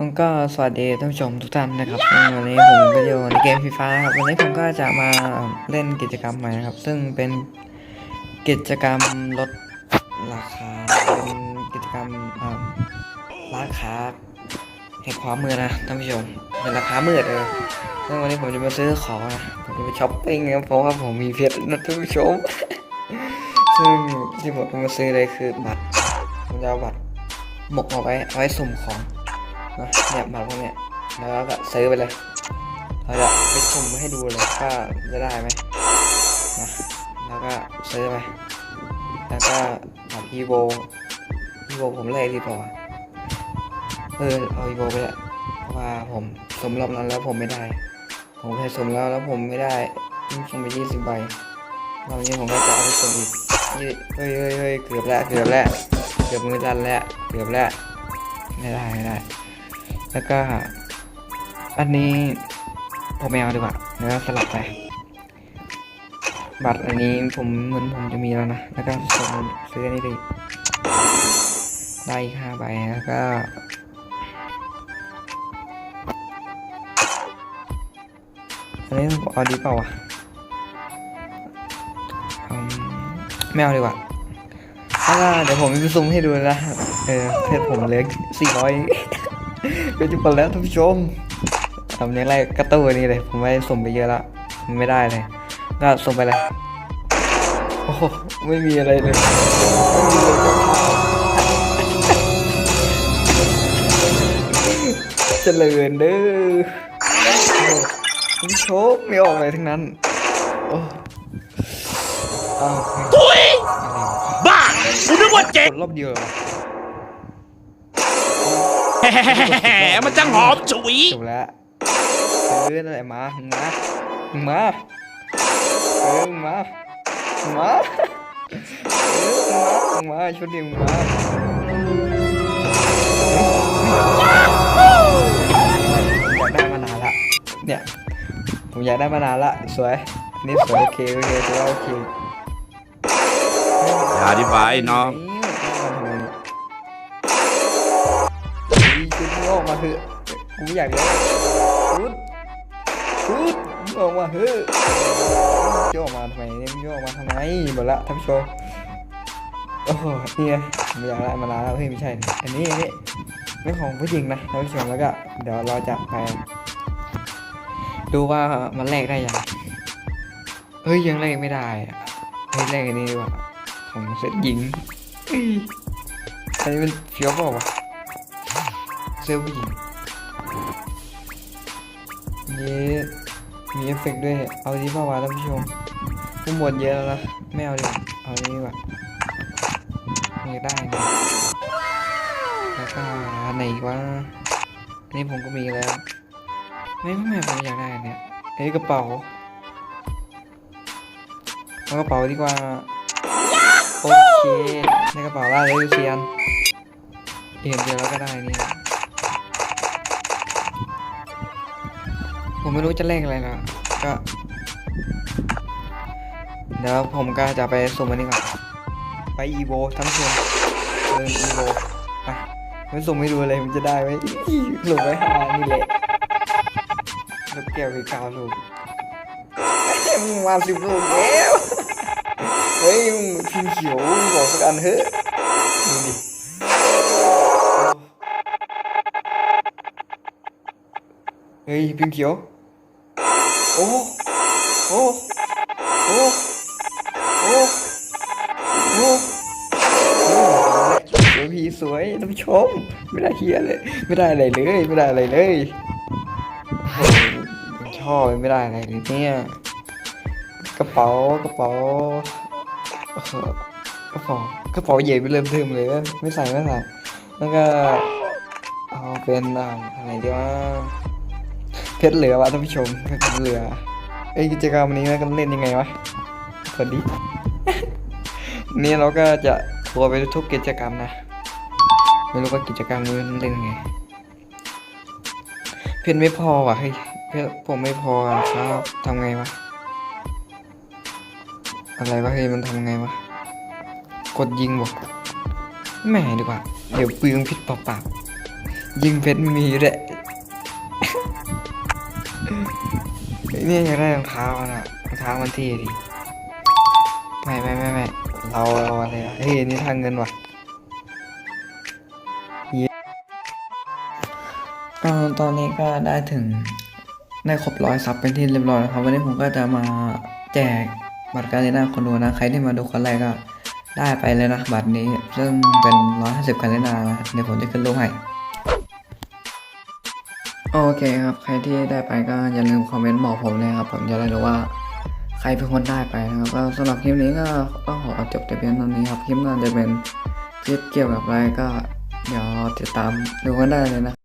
ผมก็สวัสดีท่านผู้ชมทุกท่านนะครับวันนี้ผมก็อยู่ในเกมฟีฟ่าครับวันนี้ผมก็จะมาเล่นกิจกรรมใหม่นะครับ ซึ่งเป็นกิจกรรมลดราคาเป็นกิจกรรมราคาแห่งความมืดนะท่านผู้ชมเป็นราคามืดเออซึ่งวันนี้ผมจะมาซื้อของนะผมจะไปช้อปปิ้งนะเพราะว่าผมมีเพชรนะท่านผู้ชมซึ่งที่ผมจะมาซื้อเลยคือบัตรผมจะเอาบัตรหมกเอาไว้เอาไว้สุ่มของ นะเนี่ยบัตรพวกเนี้ยแล้วก็ซื้อไปเลยเราจะไปสุ่มให้ดูเลยว่าจะได้ไหมนะแล้วก็ซื้อไปแล้วก็บัตรอีโวอีโวผมเลยดีกว่าเออเอาอีโวไปละเพราะว่าผมสมรอบนั้นแล้วผมไม่ได้ ผมเคยสมแล้วแล้วผมไม่ได้สุ่มไปยี่สิบใบรอบนี้ผมก็จะเอาไปสมอีกเฮ้ยเฮ้ยเฮ้ยเกือบแล้วเกือบแล้วเกือบมือดันแล้วเกือบแล้วไม่ได้ไม่ได้ แล้วก็ อันนี้ผมไม่เอาดีกว่าเดี๋ยวสลับไป บัตรอันนี้ผมเหมือนผมจะมีแล้วนะ แล้วก็ซื้ออันนี้ไปอีได้อีกห้าใบแล้วก็อันนี้เอาดีเปล่าวะอืมไม่เอาดีกว่าแล้วก็เดี๋ยวผมจะซูมให้ดูนะ เออเพชรผมเหลือสี่ร้อย เป็นจุดแล้วท่านผู้ชมทำอย่างไรกระตู้อันนี้เลย ผมไม่ส่งไปเยอะละไม่ได้เลย ก็ส่งไปเลยโอ้ไม่มีอะไรเลยเจริญเด้อผู้ชมไม่ออกอะไรทั้งนั้น โอ้อ้าวตุ้ยบ้ากูนึกว่าเจ๋งรอบเดียวเหรอ มมันจังหอมฉุยจบแล้วเออนั่นแหละมามึงมามึงมาเออมึงมามึงมาเออมึงมามึงมาชุดเดียวมึงมาอยากได้มานานละเนี่ยผมอยากได้มานานละสวยอันนี่สวยโอเคโอเคถือว่าโอเคอย่าดีไปน้อง ออกมาเถอะกูไม่อยากเลยชุดชุดมึงออกมาเถอะมึงจะออกมาทำไมเนี่ยมึงจะออกมาทำไมหมดละท่านผู้ชมโอ้โหเนี่ยไม่อยากได้มานาแล้วเฮ้ยไม่ใช่อันนี้อันนี้ไม่ของผู้หญิงนะท่านผู้ชมแล้วก็เดี๋ยวเราจะไปดูว่ามันแลกได้ยังเฮ้ยยังแลกไม่ได้อะเฮ้ยแลกอันนี้ดีกว่าของเซตหญิงอันนี้มันเฟี้ยวเปล่าวะ สื้อผู้หญิงนี่มีเอฟเฟกต์ด้วย เอาดีป่าวะท่านผู้ชมผู้หมดเยอะแล้วนะไม่เอาดีกว่าเอาดีกว่ามีได้นะแล้วก็ไหนวะอันนี้ผมก็มีแล้วไม่ไม่ไม่ผมอยากได้เนี้ยเอ้ยกระเป๋าเอากระเป๋าดีกว่าโอเคในกระเป๋าได้เลยเซียนเอ็นเดียวแล้วก็ได้นี่ ผมไม่รู้จะเลขอะไรนะก็เดี๋ยวผมก็จะไปสุ่มอันนี้ก่อนไปอีโวทั้งส่วนเดินอีโวไปไม่สุ่มให้ดูเลยมันจะได้ไหมหลงไว้หานี่แหละลูกแก้วไปเก้าลูกมึงมาสิบลูกแล้วเฮ้ยมึงพิมพ์เขียวมึงบอกสักอันเถอะดูดิเฮ้ยพิมพ์เขียว ชม ไม่ได้เฮียเลย ไม่ได้อะไรเลย ไม่ได้อะไรเลยชอบไม่ได้อะไรเลยเนี่ย กระเป๋ากระเป๋ากระเป๋ากระเป๋าใหญ่ไปเริ่มเทิมเลยไม่ใส่ไม่ใส่แล้วก็เอาเป็นอะไรดีวะเพชรเหลือวะท่านผู้ชมเพชรเหลือไอ้กิจกรรมนี้มันเล่นยังไงวะสวัสดีนี่เราก็จะทัวร์ไปทุกกิจกรรมนะ ไม่รู้ว่ากิจกรรมมันเล่นยังไง เพชรไม่พอว่ะเฮ้ยเพชรผมไม่พอครับทำไงวะ อะไรวะเฮ้ยมันทำไงวะ กดยิงบอกแหม่ดีกว่า เดี๋ยวปืนพิษเปล่าๆยิงเพชรมีด้วยเนี่ยอยากได้รองเท้าอะนะรองเท้ามันเท่ดีไม่ไม่ไม่ไม่เราเราอะไรเฮ้ยนนี่ทางเงินว่ะ ก็ตอนนี้ก็ได้ถึงได้ครบร้อยซับเป็นที่เรียบร้อยแล้วครับวันนี้ผมก็จะมาแจกบัตรการเล่นหน้าคนดูนะใครที่มาดูคนแรกก็ได้ไปเลยนะบัตรนี้ซึ่งเป็นร้อยห้าสิบการเล่นหน้านะเดี๋ยวผมจะขึ้นรูปให้โอเคครับใครที่ได้ไปก็อย่าลืมคอมเมนต์บอกผมเลยครับผมจะได้รู้ว่าใครเป็นคนได้ไปนะครับก็สำหรับคลิปนี้ก็ต้องขอจบแต่เพียงเท่านี้ครับคลิปหน้าจะเป็นคลิปเกี่ยวกับอะไรก็เดี๋ยวติดตามดูกันได้เลยนะ